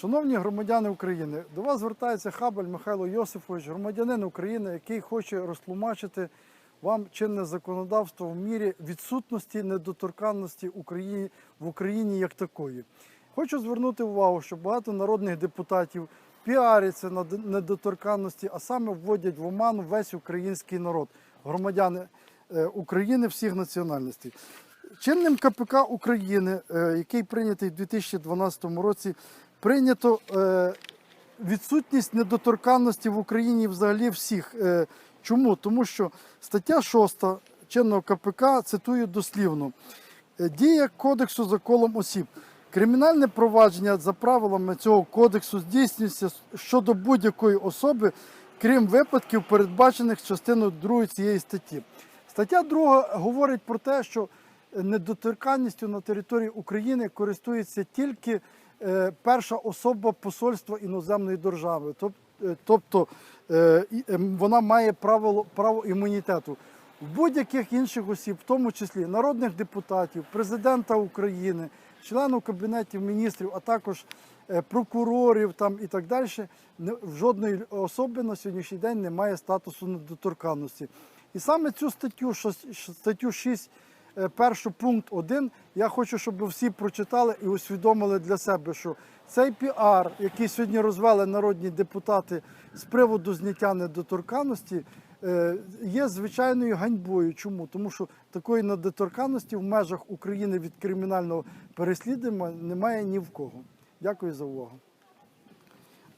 Шановні громадяни України, до вас звертається Хабель Михайло Йосифович, громадянин України, який хоче розтлумачити вам чинне законодавство в мірі відсутності недоторканності Україні в Україні як такої. Хочу звернути увагу, що багато народних депутатів піаряться на недоторканності, а саме вводять в оману весь український народ, громадяни е, України всіх національностей. Чинним КПК України, е, який прийнятий в 2012 році, прийнято е, відсутність недоторканності в Україні взагалі всіх. Е, Чому? Тому що стаття 6 чинного КПК цитую дослівно. Дія кодексу за колом осіб. Кримінальне провадження за правилами цього кодексу здійснюється щодо будь-якої особи, крім випадків, передбачених частиною 2 цієї статті. Стаття 2 говорить про те, що недоторканністю на території України користується тільки е, перша особа посольства іноземної держави. Е, Тобто е, ем, вона має право, право імунітету. В будь-яких інших осіб, в тому числі народних депутатів, президента України, членів кабінетів міністрів, а також прокурорів там і так далі, в жодної особи на сьогоднішній день немає статусу недоторканності. І саме цю статтю, статтю 6, е, першу пункт 1, я хочу, щоб ви всі прочитали і усвідомили для себе, що цей піар, який сьогодні розвели народні депутати з приводу зняття недоторканності, е, є звичайною ганьбою. Чому? Тому що такої недоторканності в межах України від кримінального переслідування немає ні в кого. Дякую за увагу.